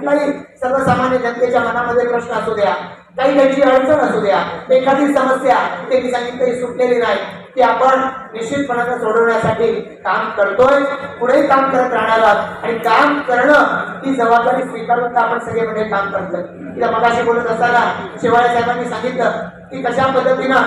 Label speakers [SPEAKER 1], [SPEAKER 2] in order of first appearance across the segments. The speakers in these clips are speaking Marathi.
[SPEAKER 1] कुठलाही सर्वसामान्य जनतेच्या मनामध्ये प्रश्न असू द्या काही त्यांची अडचण असू द्या एखादी समस्या ते मी सांगितलं सुटलेली नाही ती आपण निश्चितपणानं सोडवण्यासाठी काम करतोय पुढेही काम करत राहणार आहोत. आणि काम करणं ही जबाबदारी स्वीकारून आपण सगळे म्हणजे काम करतोय. तिला मगाशी बोलत असताना शिवाळे साहेबांनी सांगितलं की कशा पद्धतीनं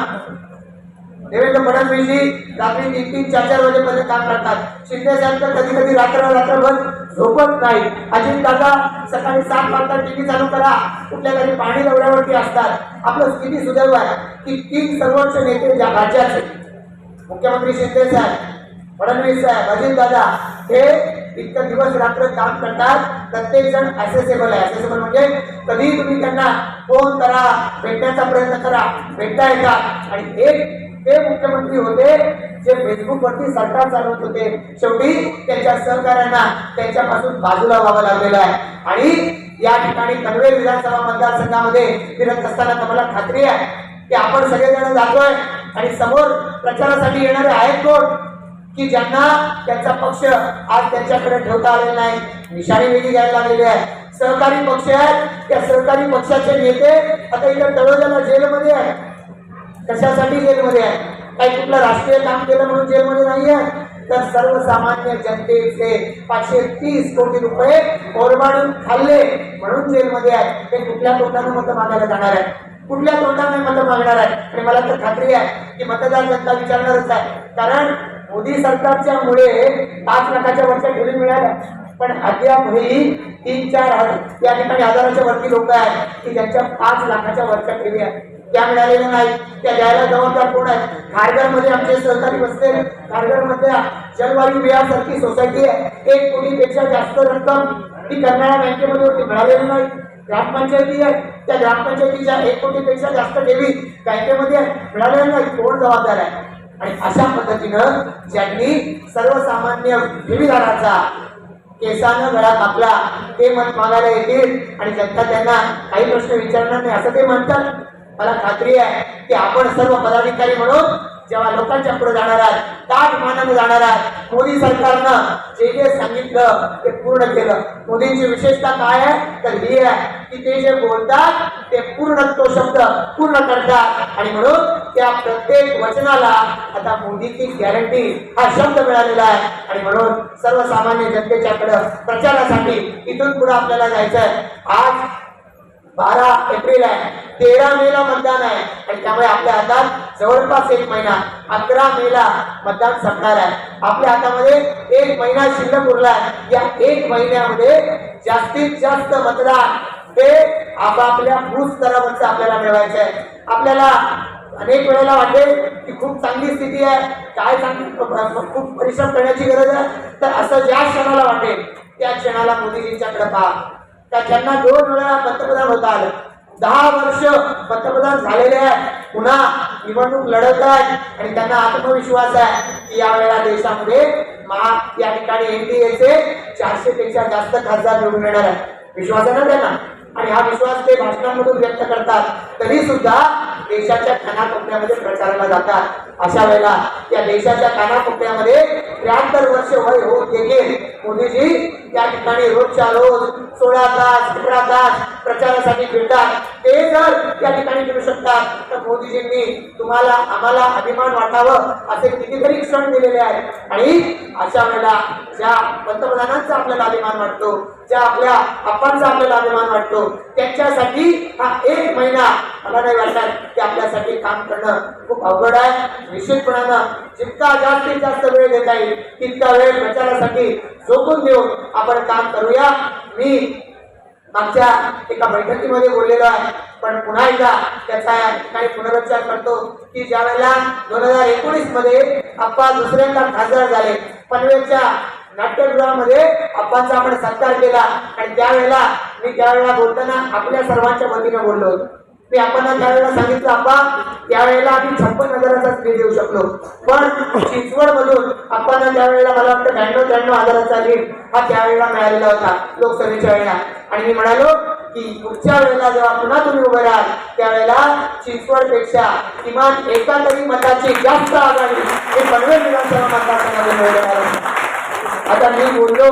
[SPEAKER 1] देवेंद्र फडणवीसजी रात्री तीन तीन चार चार वाजेपर्यंत काम करतात शिंदे साहेब तर कधी कधी रात्र रात्रभर झोपत नाही अजित दादा सकाळी सात वाजता टीव्ही चालू करा. कुठल्या तरी पाणी दौऱ्यावरती असतात. आपलं स्थिती सुदैव आहे की तीन सर्वोच्च नेते ज्या राज्याचे मुख्यमंत्री शिंदे साहेब फडणवीस साहेब अजित दादा हे इतकं दिवस रात्र काम करतात. प्रत्येक जण ॲसेसेबल आहे. ॲसेसेबल म्हणजे कधी तुम्ही त्यांना फोन करा भेटण्याचा प्रयत्न करा. भेटता येतात. आणि एक ते मुख्यमंत्री होते जे फेसबुक वरती सरकार चालवत होते. शेवटी त्यांच्या सहकार्यांना त्यांच्यापासून बाजूला व्हावं लागलेलं आहे. आणि या ठिकाणी कनवे विधानसभा मतदारसंघामध्ये फिरत असताना तुम्हाला खात्री आहे की आपण सगळेजण जातोय आणि समोर प्रचारासाठी येणारे आहेत कोण? की ज्यांना त्यांचा पक्ष आज त्यांच्याकडे ठेवता आलेला नाही. निशाणी वेगळी घ्यायला लागलेली आहे. सहकारी पक्ष आहेत. त्या सहकारी पक्षाचे नेते आता इकडे तळोजाला जेलमध्ये आहे कशासाठी जेलमध्ये आहे? काही कुठलं राष्ट्रीय काम केलं म्हणून जेलमध्ये नाही आहे? तर सर्वसामान्य जनतेचे पाचशे तीस कोटी रुपये ओरबाडून खाल्ले म्हणून जेलमध्ये आहे. ते कुठल्या तोंडाने मतं मागायला जाणार आहे कुठल्या तोंडाने मतं मागणार आहे आणि मला तर खात्री आहे की मतदार जनता विचारणारच आहे. कारण मोदी सरकारच्या मुळे पाच लाखाच्या वरच्या ठेवी मिळाल्या. पण अद्यापही तीन चार या ठिकाणी हजाराच्या वरती लोक आहेत की ज्यांच्या पाच लाखाच्या वरच्या ठेवी आहेत. त्या मिळालेल्या नाही. त्या द्यायला जबाबदार कोण आहे? खारघरमध्ये आमचे सहकारी बसले खारघरमध्ये जलवायू विहारसारखी सोसायटी आहे. एक कोटीपेक्षा जास्त रक्कम ती कर्नाळा बँकेमध्ये होती. मिळालेली नाही. ग्रामपंचायती आहे. त्या ग्रामपंचायतीच्या एक कोटीपेक्षा जास्त ठेवी बँकेमध्ये आहे. मिळालेल्या नाही. कोण जबाबदार आहे? आणि अशा पद्धतीनं ज्यांनी सर्वसामान्य ठेवीदाराचा केसानं गळा कापला ते मत मागायला येतील आणि जनता त्यांना काही प्रश्न विचारणार नाही. असं ते म्हणतात. मला खात्री आहे की आपण सर्व पदाधिकारी म्हणून जेव्हा लोकांच्या पुढे जाणार आहात ताट मानानं जाणार आहात मोदी सरकारनं जे जे सांगितलं ते पूर्ण केलं. मोदींची विशेषता काय आहे? तर ही आहे की ते जे बोलतात ते पूर्ण तो शब्द पूर्ण करतात. आणि म्हणून त्या प्रत्येक वचनाला आता मोदीची गॅरंटी हा शब्द मिळालेला आहे. आणि म्हणून सर्वसामान्य जनतेच्याकडं प्रचारासाठी इथून पुढे आपल्याला जायचं आहे आज बारा एप्रिल आहे. तेरा मेला मतदान आहे. आणि त्यामुळे आपल्या हातात जवळपास एक महिना अकरा मेला मतदान संपणार आहे. आपल्या हातामध्ये एक महिना शिल्लक उरला आहे. या एक महिन्यामध्ये जास्तीत जास्त मतदान ते आपापल्या भू स्तरावरचं आपल्याला मिळवायचं आहे. आपल्याला अनेक वेळेला वाटेल की खूप चांगली स्थिती आहे. काय चांगली खूप परिश्रम करण्याची गरज आहे. तर असं ज्या क्षणाला वाटेल त्या क्षणाला मोदीजींच्याकडे पहा. त्या त्यांना दोन वेळा पंतप्रधान होता आलं. दहा वर्ष पंतप्रधान झालेले आहेत. पुन्हा निवडणूक लढत आहेत. आणि त्यांना आत्मविश्वास आहे की यावेळेला देशामध्ये महा या ठिकाणी एनडीएचे चारशे पेक्षा जास्त खासदार निवडून येणार आहेत. विश्वास आहे ना त्यांना? आणि हा विश्वास ते भाषणांमधून व्यक्त करतात. तरी सुद्धा देशाच्या कानाकोपऱ्यामध्ये प्रचाराला जातात. अशा वेळेला त्या देशाच्या कानाकोपऱ्यामध्ये त्र्याहत्तर वर्ष वय होत देखील मोदीजी या ठिकाणी रोजच्या रोज सोळा तास अठरा तास प्रचारासाठी फिरतात. ते जर त्या ठिकाणी फिरू शकतात तर मोदीजींनी तुम्हाला आम्हाला अभिमान वाटावं असे कितीतरी क्षण दिलेले आहेत. आणि अशा वेळेला ज्या पंतप्रधानांचा आपल्याला अभिमान वाटतो ज्या आपल्या आप्पांचा आपल्याला अभिमान वाटतो त्यांच्यासाठी हा एक महिना मला नाही वाटत की आपल्यासाठी काम करणं खूप अवघड आहे. निश्चितपणानं जितका जास्तीत जास्त वेळ देता येईल तितका वेळ प्रचारासाठी झोकून देऊन आपण काम करूया. मी मागच्या एका बैठकीमध्ये बोललेलो आहे. पण पुन्हा एकदा त्याचा ठिकाणी पुनरुच्चार करतो की ज्या वेळेला दोन हजार एकोणीसमध्ये आप्पा दुसऱ्यांदा खासदार झाले. पनवेलच्या नाट्यगृहामध्ये आप्पांचा आपण सत्कार केला. आणि त्यावेळेला मी त्यावेळेला बोलताना आपल्या सर्वांच्या वतीने बोललो होतो. मी आपण त्यावेळेला सांगितलं आपा त्यावेळेला आम्ही छप्पन हजाराचा फी देऊ शकलो पण चिंचवड मधून आपण त्यावेळेला मला वाटतं ब्याण्णव त्र्याण्णव हजाराचा लीड हा त्यावेळेला मिळालेला होता लोकसभेच्या वेळेला आणि मी म्हणालो की पुढच्या वेळेला जेव्हा पुन्हा तुम्ही उभे राहाल त्यावेळेला चिंचवडपेक्षा किमान एका तरी मताची जास्त आघाडी हे पनवेल विधानसभा मतदारसंघामध्ये मिळवणार आहे. आता मी बोललो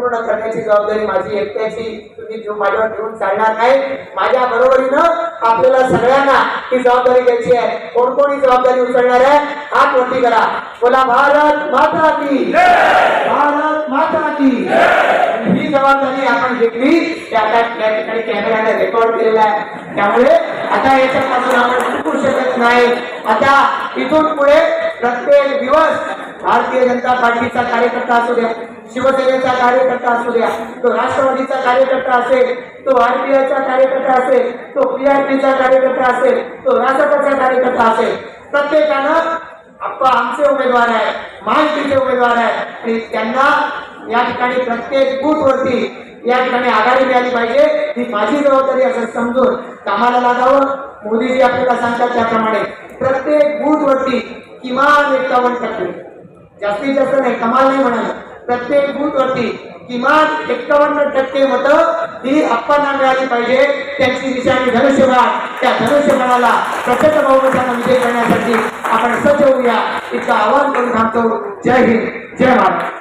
[SPEAKER 1] पूर्ण करण्याची जबाबदारी माझी एकट्याची. तुम्ही जो माझ्यावर ठेवून चालणार नाही माझ्या बरोबरीनं आपल्याला सगळ्यांना ही जबाबदारी घ्यायची आहे. कोण जबाबदारी उचलणार आहे? हात वरती करा. बोला भारत माता की भारत माता की ही जबाबदारी आपण घेतली ते आता त्या ठिकाणी कॅमेऱ्याने रेकॉर्ड केलेला आहे. त्यामुळे आता याच्यापासून आपण चुकू शकत नाही. आता इथून पुढे प्रत्येक दिवस भारतीय जनता पार्टीचा कार्यकर्ता असू द्या शिवसेनेचा कार्यकर्ता असू द्या तो राष्ट्रवादीचा कार्यकर्ता असेल तो आरपीआयचा कार्यकर्ता असेल तो पीआरपीचा कार्यकर्ता असेल तो रासपचा कार्यकर्ता असेल. प्रत्येकानं आप्पा आमचे उमेदवार आहे महायुतीचे उमेदवार आहे आणि त्यांना या ठिकाणी प्रत्येक बूथवरती या ठिकाणी आघाडी मिळाली पाहिजे ही माझी जबाबदारी असं समजून कामाला लागावं. मोदीजी आपल्याला सांगतात त्याप्रमाणे प्रत्येक बूथवरती किमान एकावन्न टक्के. जास्तीत जास्त नाही कमाल नाही म्हणाल प्रत्येक बूथ वरती किमान एक्कावन्न टक्के मतं ही अप्पांना मिळाली पाहिजे. त्यांची निशाणी धनुष्यबाण त्या धनुष्यबाणाला प्रचंड बहुमतानं विजय करण्यासाठी आपण सज्ज होऊया. इतकं आवाहन करून थांबतो. जय हिंद जय महाराष्ट्र